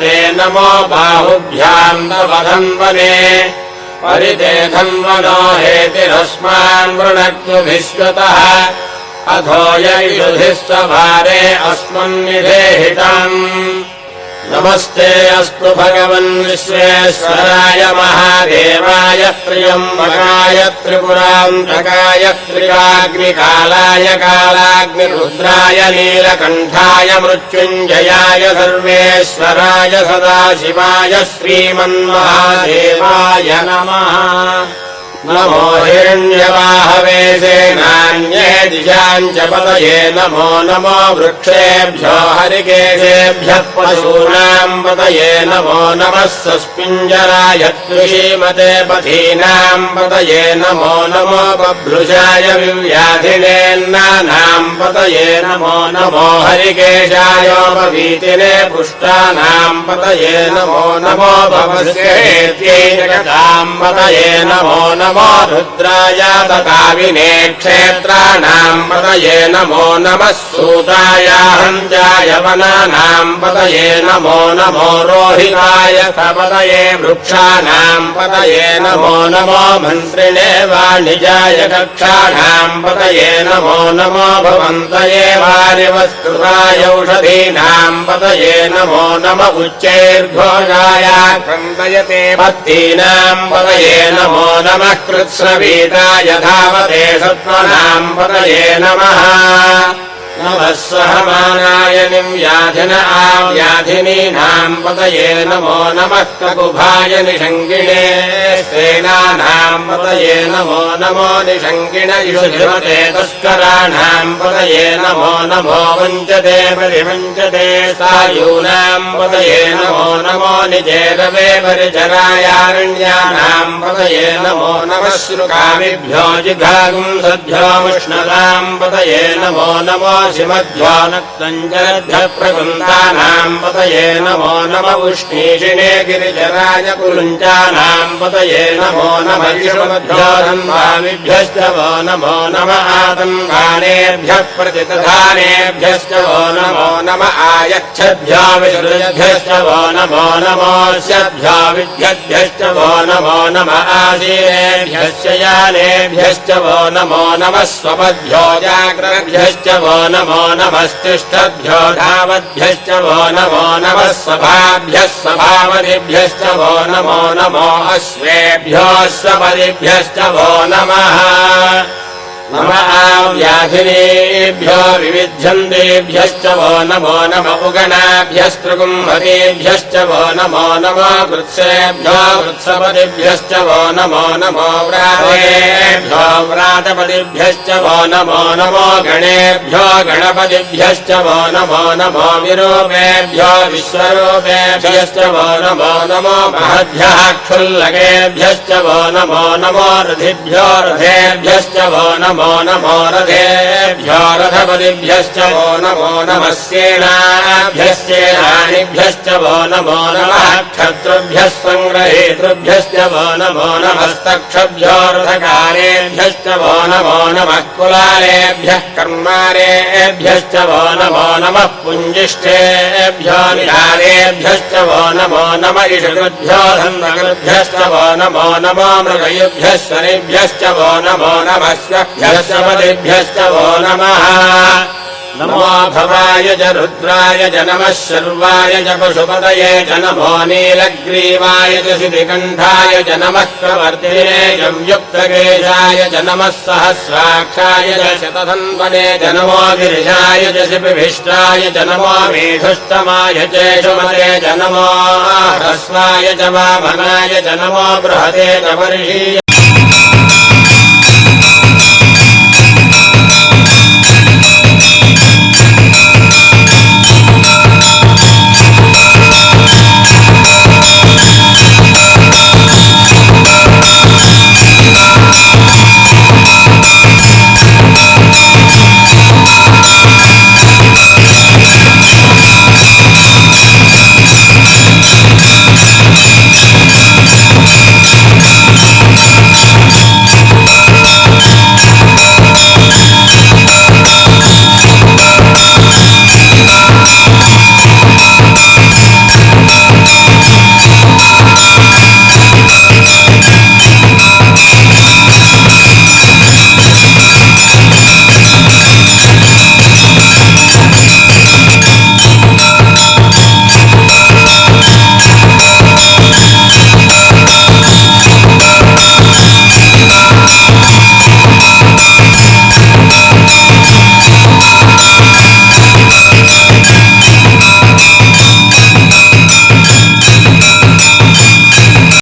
ते नमो बाहुभ्याम् नवधम् वने। परितेधन्वनो हेतिरस्मान् वृणक्तु विश्वतः अथो ययुधिष्ठभारे अस्मन्निधेहितम् नमस्ते अस्तु भगवन् विश्वेश्वराय महादेवाय त्र्यम्बकाय त्रिपुरान्तकाय त्रियाग्निकालाय कालाग्निरुद्राय नीलकण्ठाय मृत्युञ्जयाय सर्वेश्वराय सदाशिवाय श्रीमन्महादेवाय नमः नमो हिरण्यवाहवे नान्ये दिशाम् च पतये नमो नमो वृक्षेभ्यो हरिकेशेभ्यः पशूनाम् पतये नमो नमः सस्मिञ्जराय कृषीमते पथीनाम् पतये नमो नमो बभ्रुषाय विव्याधिनेन्नानाम् पतये नमो नमो हरिकेशायोपवीतिने पुष्टानाम् पतये नमो नमो पतये नमो नमो रुद्राय तकाविने क्षेत्राणाम् पतये नमो नमः सूताय हञ्जाय वनानाम् पतये नमो नमो रोहिताय सपतये वृक्षाणाम् पतये नमो नमो मन्त्रिणे वाणिजाय कक्षाणाम् पतये नमो नमो भवन्तये वारिवस्कृताय औषधीनाम् पतये नमो नम उच्चैर्घोषाय क्रन्दयते पत्तीनाम् पतये नमो नमः कृत्स्नवीताय धावते सत्त्वनाम् पतये नमः नमः सहमानाय निव्याधिन आव्याधिनीनाम् पतये नमो नमः ककुभाय निषङ्गिणे सेनानाम् पतये नमो नमो निषङ्गिण इषुधिमते तस्कराणाम् पतये नमो नमो वञ्चते परिवञ्चते सायूनाम् पतये नमो नमो निजेरवे परिचरायारण्यानाम् पतये नमो नमः श्रुकामिभ्यो जिघागुम् सद्भ्योमुष्णताम् पतये नमो नमो शिमध्यो नक्तञ्जलभ्यः प्रकुन्तानाम् पतये नमो नम उष्णीषिणे गिरिजराय कुरुञ्चानाम् पतये नमो नम विष्णुभ्यो वो नमो नम आतङ्गानेभ्यः प्रतिदधानेभ्यश्च वो नमो नम आयच्छद्भ्यो विसृजभ्यश्च वो नमो नमोऽस्यभ्यो विद्यद्भ्यश्च वो नमो नम आसीनेभ्यश्च यानेभ्यश्च वो नमो नमः स्वपद्भ्यो जाग्रभ्यश्च वो नमो नमस्तिष्ठद्भ्यो धावद्भ्यश्च वो नमो नमः सभाभ्यः सभावदिभ्यश्च वो नमो नमो अश्वेभ्यो स्वपदिभ्यश्च वो नमः नम आव्याधिनेभ्यो विविध्यन्तेभ्यश्च वो नमो नम उगणाभ्यस्तृगुम्भतेभ्यश्च वो नमो नमो वृत्सेभ्यो वृत्सपदिभ्यश्च वो नमो नमो व्रातेभ्यो व्रातपदिभ्यश्च वो नमो नमो गणेभ्यो गणपतिभ्यश्च वो नमो नमो विरूपेभ्यो विश्वरूपेभ्यश्च वो नमो नमो महद्भ्यः क्षुल्लकेभ्यश्च वो नमो नमो रथिभ्यो रथेभ्यश्च वो नमो नमो रथेभ्यो रथपदिभ्यश्च वो नमो नमः सेनाभ्यश्चेनानिभ्यश्च वो नमो नमः क्षत्रुभ्यः सङ्ग्रहेतृभ्यश्च वो नमो नमस्तक्षभ्यो रथकारेभ्यश्च वो नमो नमः कुलालेभ्यः कर्मारेभ्यश्च वो नमो नमः पुञ्जिष्ठेभ्यो निरालेभ्यश्च वो नमो नम इषकृभ्यो धन्वकृभ्यश्च वो नमो नमो मृगयुभ्यः शनिभ्यश्च वो नमो नमस्यभ्यश्च पदिभ्यश्च वो नमः नमो भवाय च रुद्राय च नमः शर्वाय च पशुपतये च नमो नीलग्रीवाय च शितिकण्ठाय च नमः प्रवर्तिने च युक्तकेशाय च नमः सहस्राक्षाय च शतधन्वने च नमो गिरिशाय च शिपिभिष्टाय च नमो मेधुष्टमाय शुमते च नमो ह्रस्वाय च वामनाय च नमो बृहते च वर्षीय